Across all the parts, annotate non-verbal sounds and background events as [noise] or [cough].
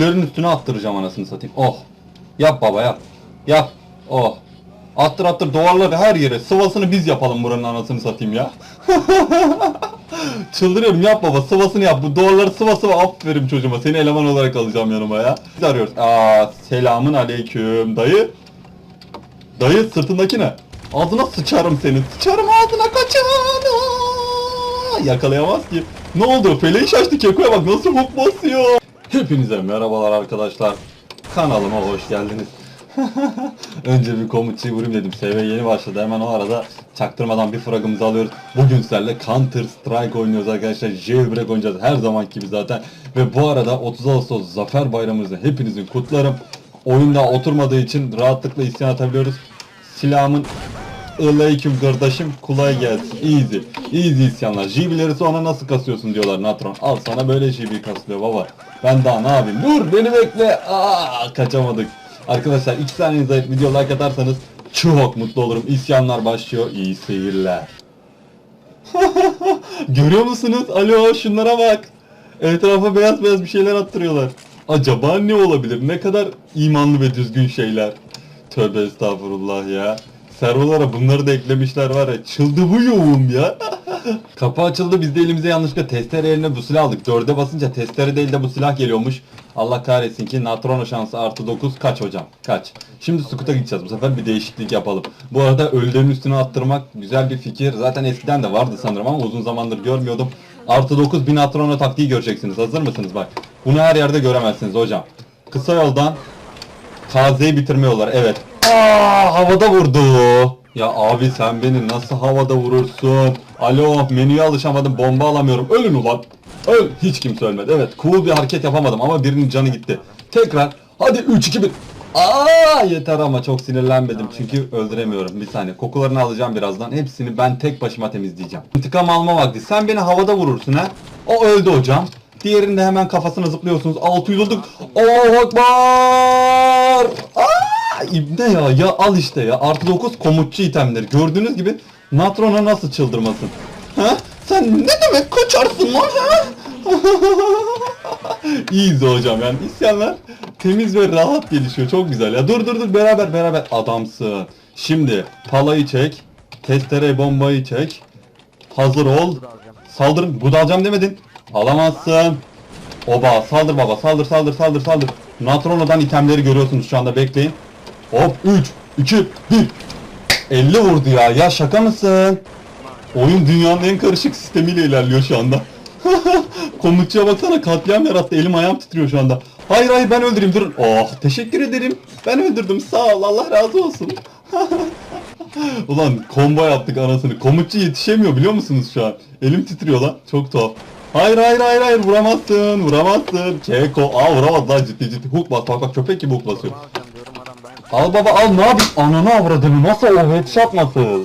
Lerin üstüne attıracağım anasını satayım. Oh. Yap baba yap. Yap. Oh. Attır attır duvarları her yere. Sıvasını biz yapalım buranın anasını satayım ya. [laughs] Çıldırıyorum yap baba sıvasını yap. Bu duvarları sıva sıva aferin çocuğuma. Seni eleman olarak alacağım yanıma ya. Biz arıyoruz. Aa selamın aleyküm dayı. Dayı sırtındaki ne? Ağzına sıçarım senin. Sıçarım ağzına kaçana. Yakalayamaz ki. Ne oldu? Feleği şaştı kekoya bak nasıl hook basıyor. Hepinize merhabalar arkadaşlar. Kanalıma hoş geldiniz. [laughs] Önce bir komutçuyu vurayım dedim. SV yeni başladı. Hemen o arada çaktırmadan bir fragımızı alıyoruz. Bugün sizlerle Counter Strike oynuyoruz arkadaşlar. Jailbreak oynayacağız her zaman gibi zaten. Ve bu arada 30 Ağustos Zafer Bayramımızı hepinizin kutlarım. Oyun daha oturmadığı için rahatlıkla isyan atabiliyoruz. Silahımın Aleyküm kardeşim kolay gelsin. Easy. Easy isyanlar. JB'leri sonra nasıl kasıyorsun diyorlar Natron. Al sana böyle JB kasılıyor baba. Ben daha ne yapayım? Dur beni bekle. Aa kaçamadık. Arkadaşlar 2 saniyenize video like atarsanız çok mutlu olurum. İsyanlar başlıyor. İyi seyirler. [laughs] Görüyor musunuz? Alo şunlara bak. Etrafa beyaz beyaz bir şeyler attırıyorlar. Acaba ne olabilir? Ne kadar imanlı ve düzgün şeyler. Tövbe estağfurullah ya. Servolara bunları da eklemişler var ya. Çıldı bu yoğum ya. [laughs] Kapı açıldı biz de elimize yanlışlıkla testere eline bu silah aldık. Dörde basınca testere değil de bu silah geliyormuş. Allah kahretsin ki Natrono şansı artı 9 kaç hocam kaç. Şimdi Scoot'a gideceğiz bu sefer bir değişiklik yapalım. Bu arada ölülerin üstüne attırmak güzel bir fikir. Zaten eskiden de vardı sanırım ama uzun zamandır görmüyordum. Artı 9 bir Natrono taktiği göreceksiniz. Hazır mısınız bak. Bunu her yerde göremezsiniz hocam. Kısa yoldan KZ'yi bitirme yolları evet. Aa havada vurdu. Ya abi sen beni nasıl havada vurursun? Alo menüye alışamadım bomba alamıyorum. Ölün ulan. Öl. Hiç kimse ölmedi. Evet cool bir hareket yapamadım ama birinin canı gitti. Tekrar. Hadi 3 2 1. Aa yeter ama çok sinirlenmedim çünkü öldüremiyorum. Bir saniye kokularını alacağım birazdan. Hepsini ben tek başıma temizleyeceğim. İntikam alma vakti. Sen beni havada vurursun ha. O öldü hocam. Diğerini de hemen kafasına zıplıyorsunuz. 600 olduk. Allahu Ekber. Aa, ibne ya. Ya al işte ya. Artı 9 komutçu itemleri. Gördüğünüz gibi Natron'a nasıl çıldırmasın. Ha? Sen ne demek kaçarsın lan ha? [laughs] İyiyiz hocam yani isyanlar temiz ve rahat gelişiyor. Çok güzel ya. Dur dur dur beraber beraber adamsın. Şimdi palayı çek. Testere bombayı çek. Hazır ol. Saldırın. Bu da alacağım demedin. Alamazsın. Oba saldır baba saldır saldır saldır saldır. Natrono'dan itemleri görüyorsunuz şu anda bekleyin. Hop 3 2 1 50 vurdu ya. Ya şaka mısın? Oyun dünyanın en karışık sistemiyle ilerliyor şu anda. [laughs] Komutçuya baksana katliam yarattı. Elim ayağım titriyor şu anda. Hayır hayır ben öldüreyim durun. Oh teşekkür ederim. Ben öldürdüm sağ ol Allah razı olsun. [laughs] Ulan combo yaptık anasını. Komutçu yetişemiyor biliyor musunuz şu an? Elim titriyor lan. Çok tuhaf. Hayır hayır hayır hayır vuramazsın vuramazsın. Keko aa vuramaz lan ciddi ciddi. Hook bas bak bak köpek gibi hook basıyor. Al baba al ne yapayım? Ananı avradını nasıl o headshot nasıl?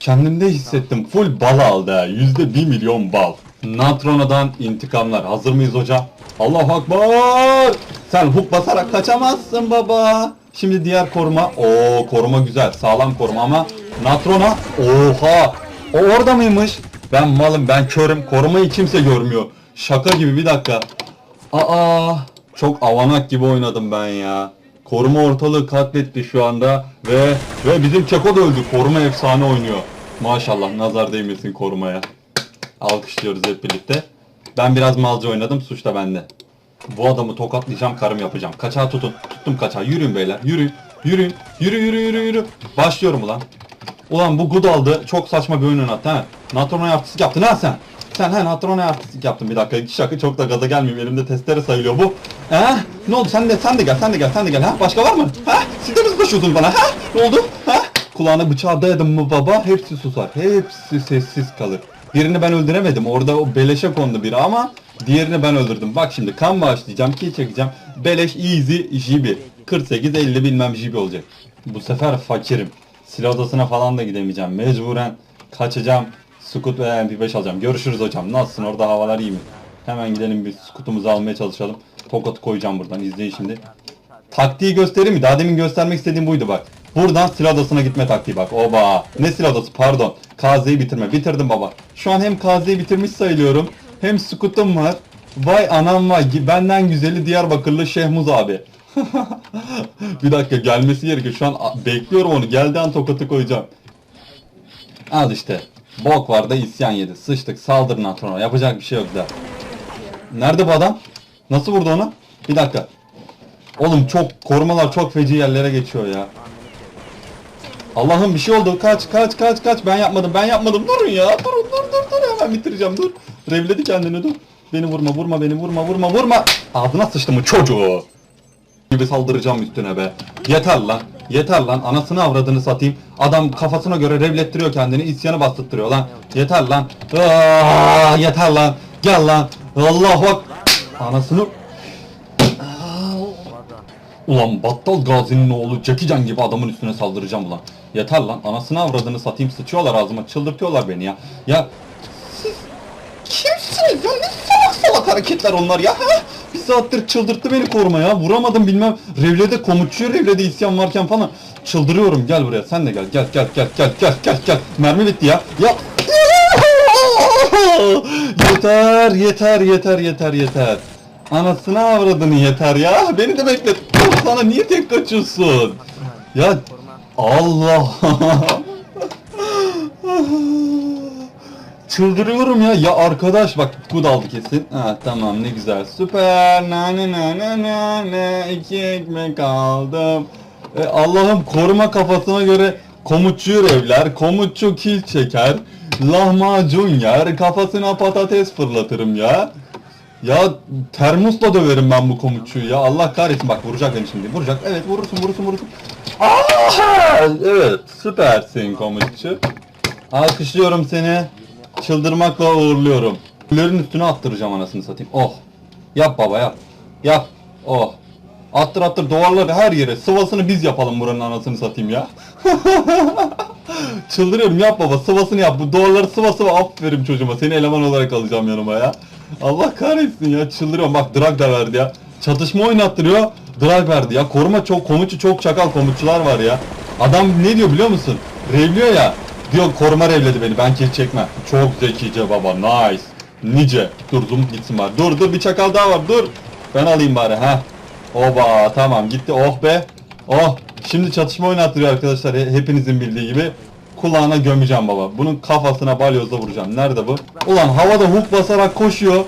Kendimde hissettim. Full bal aldı. Yüzde bir milyon bal. Natrona'dan intikamlar. Hazır mıyız hocam? Allahu Akbar! Sen hook basarak kaçamazsın baba. Şimdi diğer koruma. Oo koruma güzel. Sağlam koruma ama Natrona. Oha! O orada mıymış? Ben malım ben körüm. Korumayı kimse görmüyor. Şaka gibi bir dakika. Aa, çok avanak gibi oynadım ben ya. Koruma ortalığı katletti şu anda ve ve bizim Keko da öldü. Koruma efsane oynuyor. Maşallah nazar değmesin korumaya. Alkışlıyoruz hep birlikte. Ben biraz malca oynadım. Suç da bende. Bu adamı tokatlayacağım, karım yapacağım. Kaçağı tutun. Tuttum kaçağı. Yürüyün beyler. Yürüyün. Yürüyün. Yürü yürü yürü yürü. Başlıyorum ulan. Ulan bu good aldı. Çok saçma bir oyun oynattı ha. Natron'a artistik yaptın ha sen. Sen ha Natron'a artistik yaptın bir dakika. Şaka çok da gaza gelmeyeyim. Elimde testere sayılıyor bu. He? Ne oldu? Sen de sen de gel. Sen de gel. Sen de gel. Ha? Başka var mı? Ha? Siz de mi koşuyorsunuz bana? Ha? Ne oldu? Ha? Kulağına bıçağı dayadım mı baba? Hepsi susar. Hepsi sessiz kalır. Birini ben öldüremedim. Orada o beleşe kondu biri ama diğerini ben öldürdüm. Bak şimdi kan bağışlayacağım, kill çekeceğim. Beleş easy jibi. 48 50 bilmem jibi olacak. Bu sefer fakirim. Silah odasına falan da gidemeyeceğim. Mecburen kaçacağım. Scoot veya MP5 alacağım. Görüşürüz hocam. Nasılsın orada havalar iyi mi? Hemen gidelim bir Scoot'umuzu almaya çalışalım. Tokat'ı koyacağım buradan. İzleyin şimdi. Taktiği göstereyim mi? Daha demin göstermek istediğim buydu bak. Buradan silah odasına gitme taktiği bak. Oba. Ne silah odası? Pardon. KZ'yi bitirme. Bitirdim baba. Şu an hem KZ'yi bitirmiş sayılıyorum. Hem Scoot'um var. Vay anam vay. Benden güzeli Diyarbakırlı Şehmuz abi. [laughs] bir dakika gelmesi gerekiyor. Şu an bekliyorum onu. Geldiği an tokatı koyacağım. Al işte. Bok var da isyan yedi. Sıçtık. Saldırın Atron'a. Yapacak bir şey yok da. Nerede bu adam? Nasıl vurdu onu? Bir dakika. Oğlum çok korumalar çok feci yerlere geçiyor ya. Allah'ım bir şey oldu. Kaç kaç kaç kaç. Ben yapmadım. Ben yapmadım. Durun ya. Durun dur dur dur. Hemen bitireceğim. Dur. Revledi kendini dur. Beni vurma vurma beni vurma vurma vurma. Ağzına sıçtı mı çocuğu? Gibi saldıracağım üstüne be. Yeter lan. Yeter lan. Anasını avradını satayım. Adam kafasına göre revlettiriyor kendini. isyanı bastırtırıyor lan. Yeter lan. Aa, yeter lan. Gel lan. Allah bak. Anasını Ulan Battal Gazi'nin oğlu Jackie gibi adamın üstüne saldıracağım ulan. Yeter lan anasını avradını satayım sıçıyorlar ağzıma çıldırtıyorlar beni ya. Ya siz kimsiniz ya ne salak salak hareketler onlar ya ha? Bir saattir çıldırttı beni koruma ya. Vuramadım bilmem. Revlede komutçu revlede isyan varken falan. Çıldırıyorum. Gel buraya. Sen de gel. Gel gel gel gel gel gel gel. Mermi bitti ya. Ya. Yeter yeter yeter yeter yeter. Anasını avradını yeter ya. Beni de beklet. Sana niye tek kaçıyorsun? Ya. Allah. [laughs] Çıldırıyorum ya. Ya arkadaş bak kud aldı kesin. Ha tamam ne güzel. Süper. Na na na na na na. İki ekmek aldım. E, Allah'ım koruma kafasına göre komutçu evler, komutçu kil çeker, lahmacun yer, kafasına patates fırlatırım ya. Ya termosla döverim ben bu komutçuyu ya. Allah kahretsin bak vuracak beni şimdi. Vuracak. Evet vurursun vurursun vurursun. Aha! Evet süpersin komutçu. Alkışlıyorum seni. Çıldırmakla uğurluyorum. Güllerin üstüne attıracağım anasını satayım. Oh. Yap baba yap. Yap. Oh. Attır attır duvarları her yere. Sıvasını biz yapalım buranın anasını satayım ya. [laughs] Çıldırıyorum yap baba sıvasını yap. Bu duvarları sıva sıva aferin çocuğuma. Seni eleman olarak alacağım yanıma ya. Allah kahretsin ya çıldırıyorum. Bak drag da verdi ya. Çatışma oynattırıyor. Drag verdi ya. Koruma çok komutçu çok çakal komutçular var ya. Adam ne diyor biliyor musun? Revliyor ya. Diyor koruma revledi beni ben kill çekmem. Çok zekice baba nice. Nice. Dur zoom gitsin bari. Dur dur bir çakal daha var dur. Ben alayım bari ha. Oba tamam gitti oh be. Oh. Şimdi çatışma oynattırıyor arkadaşlar he- hepinizin bildiği gibi. Kulağına gömeceğim baba. Bunun kafasına balyozla vuracağım. Nerede bu? Ulan havada hook basarak koşuyor.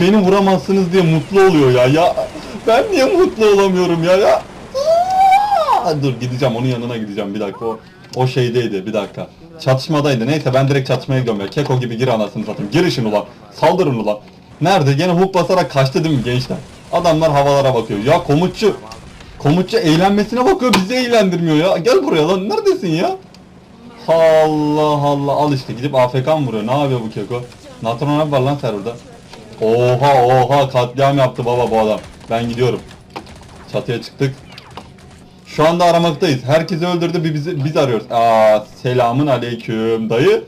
Beni vuramazsınız diye mutlu oluyor ya. Ya ben niye mutlu olamıyorum ya ya? Dur gideceğim onun yanına gideceğim bir dakika o o şeydeydi bir dakika. Çatışmadaydı. Neyse ben direkt çatışmaya gidiyorum ya. Keko gibi gir anasını satayım. Girişin ulan. Saldırın ulan. Nerede? Gene hook basarak kaçtı değil mi gençler? Adamlar havalara bakıyor. Ya komutçu. Komutçu eğlenmesine bakıyor bizi eğlendirmiyor ya. Gel buraya lan neredesin ya? Allah Allah al işte gidip AFK mı vuruyor? Ne yapıyor bu keko? Natron abi var lan serverda. Oha oha katliam yaptı baba bu adam. Ben gidiyorum. Çatıya çıktık. Şu anda aramaktayız. Herkesi öldürdü bir bizi, biz arıyoruz. Aa selamın aleyküm dayı.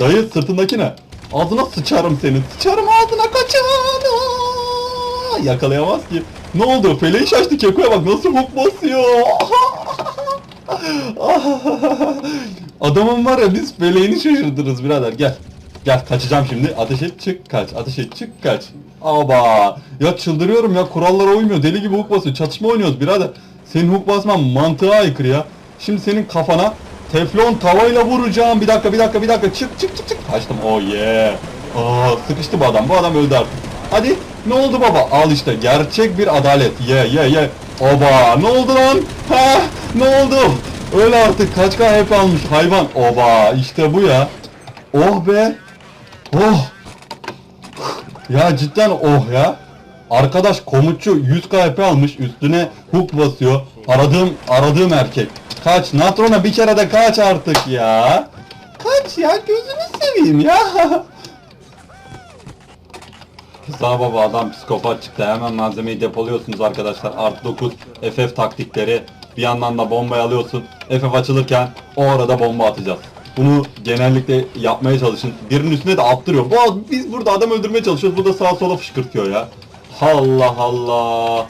Dayı sırtındaki ne? Ağzına sıçarım senin. Sıçarım ağzına kaçana. Yakalayamaz ki. Ne oldu? Feleği şaştı kekoya bak nasıl hook basıyor. [laughs] Adamın var ya biz feleğini şaşırdırırız birader gel. Gel kaçacağım şimdi. Ateş et çık kaç. Ateş et çık kaç. Aba. Ya çıldırıyorum ya kurallara uymuyor. Deli gibi hook basıyor. Çatışma oynuyoruz birader. Senin hook basman mantığa aykırı ya. Şimdi senin kafana teflon tavayla vuracağım. Bir dakika bir dakika bir dakika. Çık çık çık çık. Kaçtım. Oh yeah. Aa, sıkıştı bu adam. Bu adam öldü artık. Hadi. Ne oldu baba? Al işte. Gerçek bir adalet. Ye ye ye. Oba. Ne oldu lan? Ha? Ne oldu? Öyle artık. Kaç k hep almış hayvan. Oba. işte bu ya. Oh be. Oh. Ya cidden oh ya. Arkadaş komutçu 100 KP almış üstüne hook basıyor. Aradığım aradığım erkek. Kaç Natron'a bir kere de kaç artık ya. Kaç ya gözünü seveyim ya. [laughs] Sağ baba adam psikopat çıktı. Hemen malzemeyi depoluyorsunuz arkadaşlar. Art 9 FF taktikleri. Bir yandan da bombayı alıyorsun. FF açılırken o arada bomba atacağız. Bunu genellikle yapmaya çalışın. Birinin üstüne de attırıyor. Bu biz burada adam öldürmeye çalışıyoruz. Bu da sağa sola fışkırtıyor ya. Allah Allah.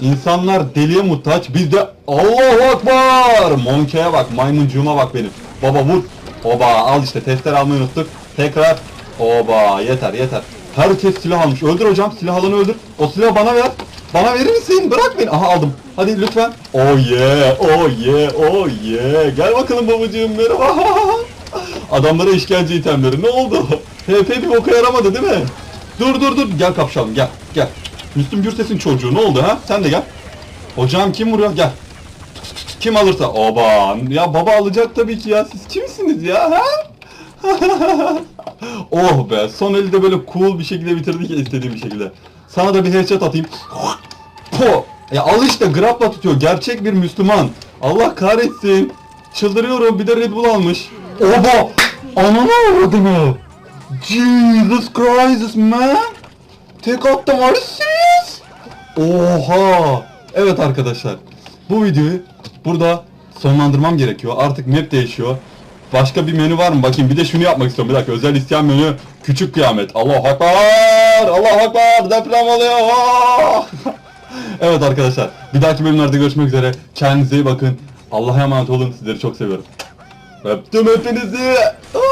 İnsanlar deliye muhtaç. Biz de Allahu Akbar. Monkey'e bak, maymuncuğuma bak benim. Baba vur. Oba al işte testler almayı unuttuk. Tekrar. Oba yeter yeter. Herkes silah almış. Öldür hocam. Silah alanı öldür. O silahı bana ver. Bana verir misin? Bırak beni. Aha aldım. Hadi lütfen. Oh yeah. Oh yeah. Oh yeah. Gel bakalım babacığım. Merhaba. [laughs] Adamlara işkence itemleri. Ne oldu? [laughs] HP bir boka yaramadı değil mi? Dur dur dur. Gel kapşalım. Gel. Gel. Müslüm Gürses'in çocuğu. Ne oldu ha? Sen de gel. Hocam kim vuruyor? Gel. Kim alırsa. Oba. Ya baba alacak tabii ki ya. Siz kimsiniz ya? Ha? [laughs] oh be. Son eli de böyle cool bir şekilde bitirdik istediğim bir şekilde. Sana da bir headshot atayım. Po. Ya al işte grapla tutuyor. Gerçek bir Müslüman. Allah kahretsin. Çıldırıyorum. Bir de Red Bull almış. Oba. Ananı avradını. Jesus Christ man. Tek attım. Are serious? Oha. Evet arkadaşlar. Bu videoyu burada sonlandırmam gerekiyor. Artık map değişiyor. Başka bir menü var mı? Bakayım bir de şunu yapmak istiyorum. Bir dakika özel isteyen menü. Küçük kıyamet. Allahu Ekber. Allahu Ekber. Deprem oluyor. Ah! [laughs] evet arkadaşlar. Bir dahaki bölümlerde görüşmek üzere. Kendinize iyi bakın. Allah'a emanet olun. Sizleri çok seviyorum. Öptüm hepinizi. Ah!